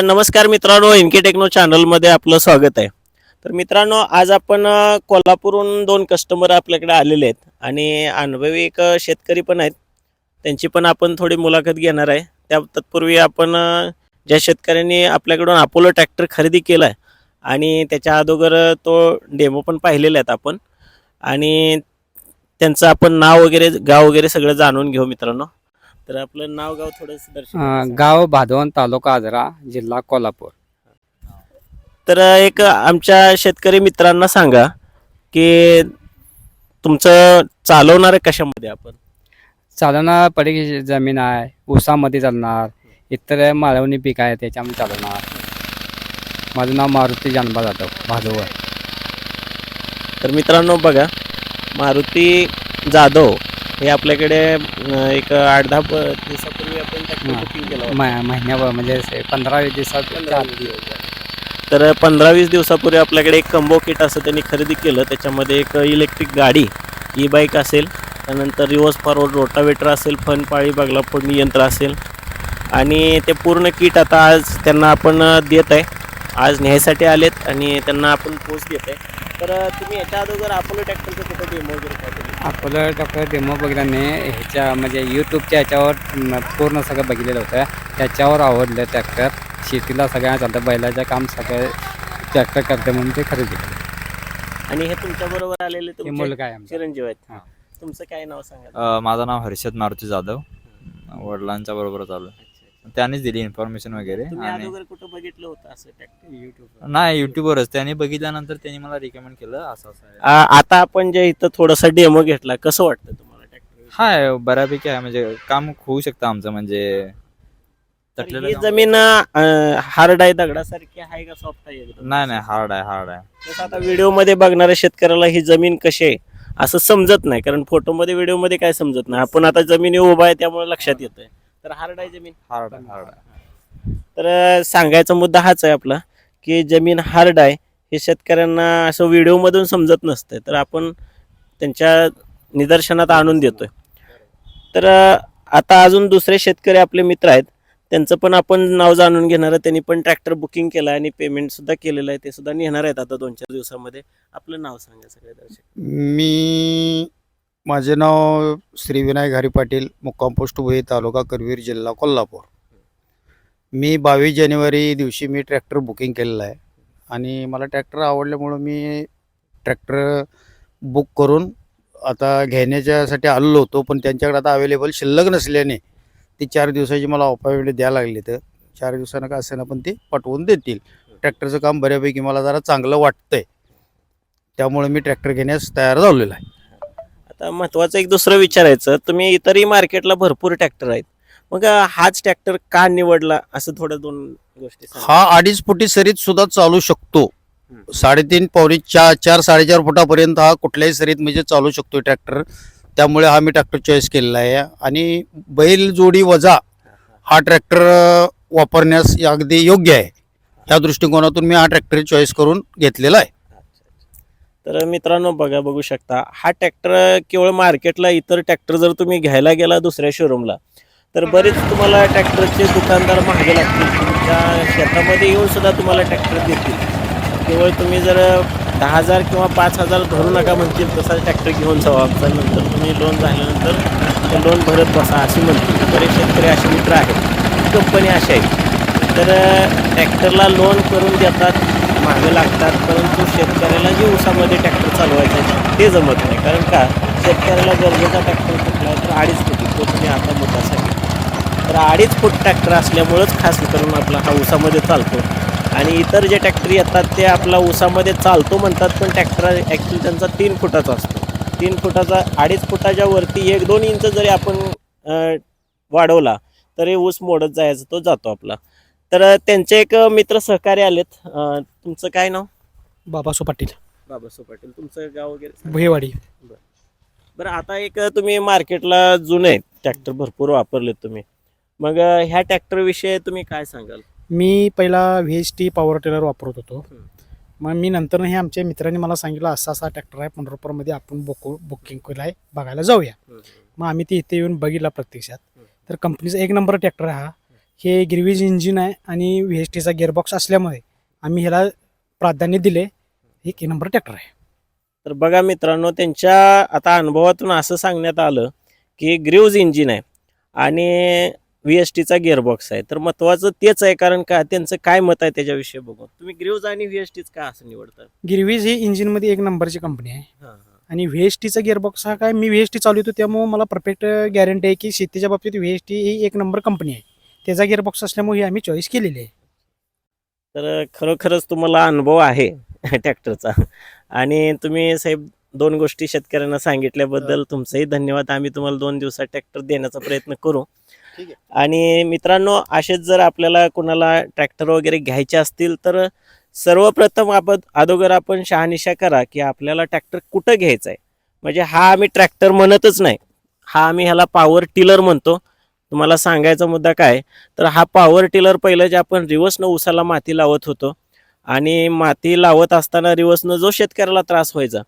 नमस्कार मित्रांनो N K techno चॅनलमध्ये आपलं स्वागत आहे. तर मित्रांनो आज आपण कोल्हापूरहून दोन कस्टमर आपल्याकडे आलेले आहेत आणि अनुभवी एक शेतकरी पण आहेत. त्यांची पण आपण थोडी मुलाखत घेणार आहे. त्या तत्पूर्वी आपण ज्या शेतकऱ्यांनी आपल्याकडून अपोलो ट्रॅक्टर खरेदी केला आहे आणि त्याच्या अगोदर तो डेमो पण पाहिलेला आहेत आपण. आणि त्यांचं आपण नाव वगैरे गाव वगैरे सगळं जाणून घेऊ मित्रांनो. तर आपलं नाव गाव थोडंसं दर्शन अं, गाव भादवण तालुका आजरा जिल्हा कोल्हापूर. तर एक आमच्या शेतकरी मित्रांना सांगा की तुमचं चालवणार कशामध्ये आपण? चालवणार पडीक जमीन आहे ऊसामध्ये चालणार इतर माळवणी पीक आहे त्याच्यामध्ये चालवणार. माझं नाव मारुती जानबा जाधव भादवळ तर मित्रांनो बघा मारुती जाधव हे आपल्याकडे एक आठ दहा दिवसापूर्वी आपण ट्रॅक्टर. बुकिंग केला महिन्याभर म्हणजे पंधरा वीस दिवसात तर पंधरा वीस दिवसापूर्वी आपल्याकडे एक कंबो किट असं त्यांनी खरेदी केलं. त्याच्यामध्ये एक इलेक्ट्रिक गाडी ई बाईक असेल. त्यानंतर रिवर्स फॉरवर्ड रोटावेटर असेल फन पाळी बागला फोडणी यंत्र असेल. आणि ते पूर्ण किट आता आज त्यांना आपण देत आहे. आज न्यायसाठी आलेत आणि त्यांना आपण पोच देत आहे. तर तुम्ही याच्या अगोदर अपोलो ट्रॅक्टरचं कुठं डेमो वगैरे आपलं डॉक्टर डेमो बघितल्याने ह्याच्या म्हणजे यूट्यूबच्या ह्याच्यावर म, पूर्ण सगळं बघितलेलं होतं. त्याच्यावर आवडलं ट्रॅक्टर शेतीला सगळ्यांना चालतं बैलाचं काम सगळं ट्रॅक्टर करते म्हणून ते खरेदी केलं. आणि हे तुमच्याबरोबर आलेले तुमचे मुलगा आहे आमचा. चिरंजीव आहेत. हा. तुमचं काय नाव सांगा? अ, माझं नाव हर्षद मारुती जाधव. वडिलांच्या बरोबर चालू आहे. त्यांनीच दिली इन्फॉर्मेशन वगैरे तुम्ही आणि अगोदर कुठं बघितलं होतं असं ट्रॅक्टर युट्यूब नाही युट्यूबवरच त्यांनी बघितल्यानंतर त्यांनी मला रिकमेंड केलं असं असं आहे. आता आपण जे इथं थोडासा डेमो घेतला कसं वाटतं तुम्हाला ट्रॅक्टर हाय बऱ्यापैकी आहे. म्हणजे काम होऊ शकतं आमचं म्हणजे तटलेलं ही काम- जमीन हार्ड आहे दगडासारखी आहे का सॉफ्ट आहे एकदम? नाही नाही हार्ड आहे हार्ड आहे. आता व्हिडिओमध्ये बघणाऱ्या शेतकऱ्याला ही जमीन कशी आहे असं समजत नाही. कारण फोटो मध्ये व्हिडिओमध्ये काय समजत नाही. आपण आता जमिनी उभा आहे त्यामुळे लक्षात येतंय. तर हार्ड आहे जमीन? हार्ड हार्ड तर सांगायचा मुद्दा हाच आहे आपला की जमीन हार्ड आहे हे शेतकऱ्यांना असं व्हिडिओ मधून समजत नसतंय. तर आपण त्यांच्या निदर्शनात आणून देतोय. तर आता अजून दुसरे शेतकरी आपले मित्र आहेत. त्यांचं पण आपण नाव जाणून घेणार आहे. त्यांनी पण ट्रॅक्टर बुकिंग केलं आहे आणि पेमेंट सुद्धा केलेलं आहे. ते सुद्धा नेणार आहेत आता दोन चार दिवसामध्ये. आपलं नाव सांगा सगळे दर्शक. मी माझे नाव श्री विनायक हरी पाटील मुक्काम पोस्ट उभे तालुका करवीर जिल्हा कोल्हापूर. मी बावीस जानेवारी दिवशी मी ट्रॅक्टर बुकिंग केलेलं आहे आणि मला ट्रॅक्टर आवडल्यामुळं मी ट्रॅक्टर बुक करून आता घेण्याच्यासाठी आलेलो होतो पण त्यांच्याकडे आता अवेलेबल शिल्लक नसल्याने ती चार दिवसाची मला अपॉइंटमेंट द्यायला लागली तर चार दिवसानं का असेना पण ते पटवून देतील. ट्रॅक्टरचं काम बऱ्यापैकी मला जरा चांगलं वाटतंय. त्यामुळे मी ट्रॅक्टर घेण्यास तयार झालेलं आहे. आता महत्वाचं एक दुसरं विचारायचं तुम्ही इतरही मार्केटला भरपूर ट्रॅक्टर आहेत. मग हाच ट्रॅक्टर का निवडला? असं थोडं दोन गोष्टी. हा अडीच फुटी सरीत सुद्धा चालू शकतो. साडेतीन पावणे चार चार साडेचार फुटापर्यंत हा कुठल्याही सरीत म्हणजे चालू शकतो ट्रॅक्टर. त्यामुळे हा मी ट्रॅक्टर चॉईस केलेला आहे. आणि बैल जोडी वजा हा ट्रॅक्टर वापरण्यास अगदी योग्य आहे. ह्या दृष्टिकोनातून मी हा ट्रॅक्टर चॉईस करून घेतलेला आहे. तर मित्रांनो बघा बघू शकता हा ट्रॅक्टर केवळ मार्केटला इतर ट्रॅक्टर जर तुम्ही घ्यायला गेला दुसऱ्या शोरूमला तर बरेच तुम्हाला ट्रॅक्टरचे दुकानदार महागे लागतील. तुमच्या शेतामध्ये येऊन सुद्धा तुम्हाला ट्रॅक्टर देतील. केवळ तुम्ही जर दहा हजार किंवा पाच हजार भरू नका म्हणतील तसा ट्रॅक्टर घेऊन जावा नंतर तुम्ही लोन झाल्यानंतर ते लोन भरत बसा अशी म्हणतील. बरेच शेतकरी असे मित्र आहेत. कंपनी अशा आहेत. तर ट्रॅक्टरला लोन करून देतात मागे लागतात परंतु शेतकऱ्याला जे ऊसामध्ये ट्रॅक्टर चालवायचं आहे ते जमत नाही. कारण का? शेतकऱ्याला गरजेचा ट्रॅक्टर कुठला तर अडीच फुटी तो तुम्ही आता मुद्दासाठी. तर अडीच फूट ट्रॅक्टर असल्यामुळंच खास करून आपला हा ऊसामध्ये चालतो. आणि इतर जे ट्रॅक्टर येतात ते आपला ऊसामध्ये चालतो म्हणतात पण ट्रॅक्टर ॲक्च्युली त्यांचा तीन फुटाचा असतो. तीन फुटाचा अडीच फुटाच्या वरती एक दोन इंच जरी आपण वाढवला तरी ऊस मोडत जायचा तो जातो आपला. तर त्यांचे एक मित्र सहकारी आलेत. अं, तुमचं काय नाव? बाबासो पाटील. बाबासो पाटील. तुमचं गाव वगैरे भुहेवाडी बरं. आता एक तुम्ही मार्केटला जुने ट्रॅक्टर भरपूर वापरलेत तुम्ही. मग अं, ह्या ट्रॅक्टर विषयी तुम्ही काय सांगाल? मी पहिला V H T power tiller वापरत होतो. मग मी नंतर हे आमच्या मित्रांनी मला सांगितलं असा असा ट्रॅक्टर आहे पंढरपूरमध्ये आपण बुक बुकिंग केलं आहे बघायला जाऊया. मग आम्ही ते इथे येऊन बघितला प्रत्यक्षात. तर कंपनीचा एक नंबर ट्रॅक्टर हा. हे गिरवीज इंजिन आहे आणि व्ही एस टीचा गिअरबॉक्स असल्यामुळे आम्ही ह्याला प्राधान्य दिले. एक नंबर ट्रॅक्टर आहे. तर बघा मित्रांनो त्यांच्या आता अनुभवातून असं सांगण्यात आलं की ग्रीव्ज इंजिन आहे आणि व्ही एस टीचा गिअरबॉक्स आहे. तर महत्वाचं तेच आहे कारण का त्यांचं काय मत आहे त्याच्याविषयी बघू तुम्ही ग्रीव्ज आणि व्ही एस टीच का असं निवडता गिरवीज ही इंजिनमध्ये एक नंबरची कंपनी आहे. आणि व्ही एस टीचा गिअरबॉक्स हा काय मी व्ही एस टी चालवतो त्यामुळे मला परफेक्ट गॅरंटी आहे की शेतीच्या बाबतीत व्ही एस टी ही एक नंबर कंपनी आहे. त्याचा गिअरबॉक्स असल्यामुळे ही आम्ही चॉईस केलेली आहे. तर खरोखरच तुम्हाला अनुभव आहे ट्रॅक्टरचा. आणि तुम्ही साहेब दोन गोष्टी शेतकऱ्यांना सांगितल्याबद्दल तुमचंही धन्यवाद. आम्ही तुम्हाला दोन दिवसात ट्रॅक्टर देण्याचा प्रयत्न करू. ठीक आहे. आणि मित्रांनो असेच जर आपल्याला कोणाला ट्रॅक्टर वगैरे घ्यायचे असतील तर सर्वप्रथम आपण अगोदर आपण शहानिशा करा की आपल्याला ट्रॅक्टर कुठं घ्यायचा आहे म्हणजे हा आम्ही ट्रॅक्टर म्हणतच नाही. हा आम्ही ह्याला पॉवर टिलर म्हणतो. तुम्हाला सांगायचा मुद्दा काय? तर हा पॉवर टिलर पहिलं जे आपण रिवर्सनं उसाला माती लावत होतो आणि माती लावत असताना रिवर्सनं जो शेतकऱ्याला त्रास व्हायचा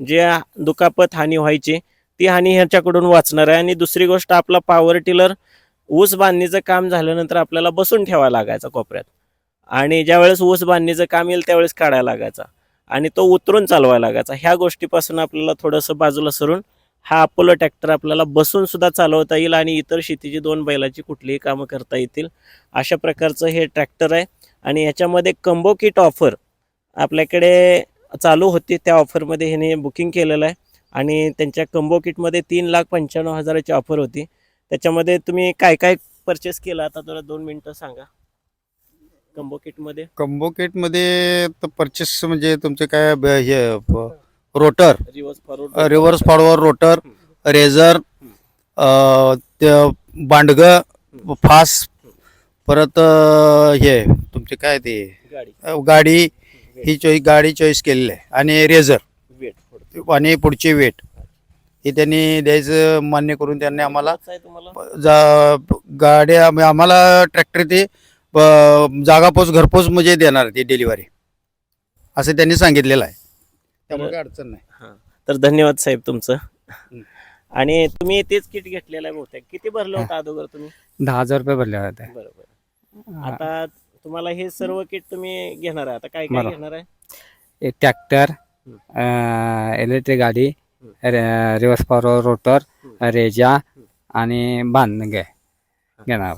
जे दुखापत हानी व्हायची ती हानी ह्याच्याकडून वाचणार आहे. आणि दुसरी गोष्ट आपला पॉवर टिलर ऊस बांधणीचं काम झाल्यानंतर आपल्याला बसून ठेवायला लागायचा कोपऱ्यात. आणि ज्यावेळेस ऊस बांधणीचं काम येईल त्यावेळेस काढायला लागायचा. आणि तो उतरून चालवायला लागायचा. ह्या गोष्टीपासून आपल्याला थोडंसं बाजूला सरून हा अपोलो ट्रॅक्टर आपल्याला बसून सुद्धा चालवता येईल आणि इतर शेतीची दोन बैलाची कुठलीही कामं करता येतील. अशा प्रकारचं हे ट्रॅक्टर आहे. आणि याच्यामध्ये कंबो किट ऑफर आपल्याकडे चालू होती. त्या ऑफरमध्ये ह्याने बुकिंग केलेलं आहे. आणि त्यांच्या कंबो किटमध्ये तीन लाख पंच्याण्णव हजाराची ऑफर होती. त्याच्यामध्ये तुम्ही काय काय परचेस केलं? आता तुला दोन मिनटं सांगा. कंबो किटमध्ये कंबो किटमध्ये तर परचेस म्हणजे तुमचे काय ब- हे rotor. Reverse forward reverse forward rotor razor बांडग फास परत हे तुमचे काय ते? गाडी. ही चॉईस गाडी चॉईस केलेली आहे. आणि रेझर वेट आणि पुढची वेट. हे त्यांनी द्यायचं मान्य करून त्यांनी आम्हाला जा गाड्या आम्ही- आम्हाला ट्रॅक्टर ते जागापोच घरपोच म्हणजे देणार ते डिलिव्हरी असं त्यांनी सांगितलेलं आहे. त्यामुळे अडचण नाही. हां. तर धन्यवाद साहेब तुमचं. आणि तुम्ही तेच किट घेतलेलं आहे बहुतेक. किती भरलं होतं अगोदर तुम्ही? दहा हजार रुपये भरले होते बरोबर. आता तुम्हाला हे सर्व किट तुम्ही घेणार आहे. आता काय काय बरोबर. घेणार आहे? ट्रॅक्टर इलेक्ट्रिक गाडी रिवर्स पॉवर रोटर रेजा आणि बांध घे. घेणार.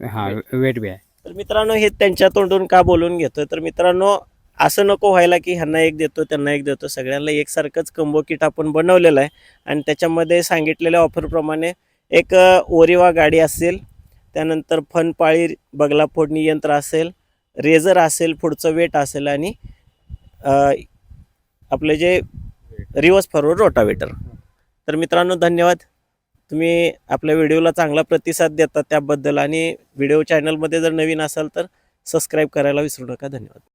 हां वेट बी आहे. तर मित्रांनो हे त्यांच्या तोंडून का बोलून घेतोय? तर मित्रांनो असं नको व्हायला की ह्यांना एक देतो त्यांना एक देतो. सगळ्यांना एकसारखंच कंबो किट आपण बनवलेलं आहे. आणि त्याच्यामध्ये सांगितलेल्या ऑफरप्रमाणे एक ओरिवा गाडी असेल त्यानंतर फनपाळी बगला फोडणी यंत्र असेल रेझर असेल पुढचं वेट असेल आणि आपले जे रिवर्स फॉरवर्ड रोटावेटर तर मित्रांनो धन्यवाद. तुम्ही आपल्या व्हिडिओला चांगला प्रतिसाद देता त्याबद्दल आणि व्हिडिओ चॅनलमध्ये जर नवीन असाल तर सबस्क्राईब करायला विसरू नका. धन्यवाद.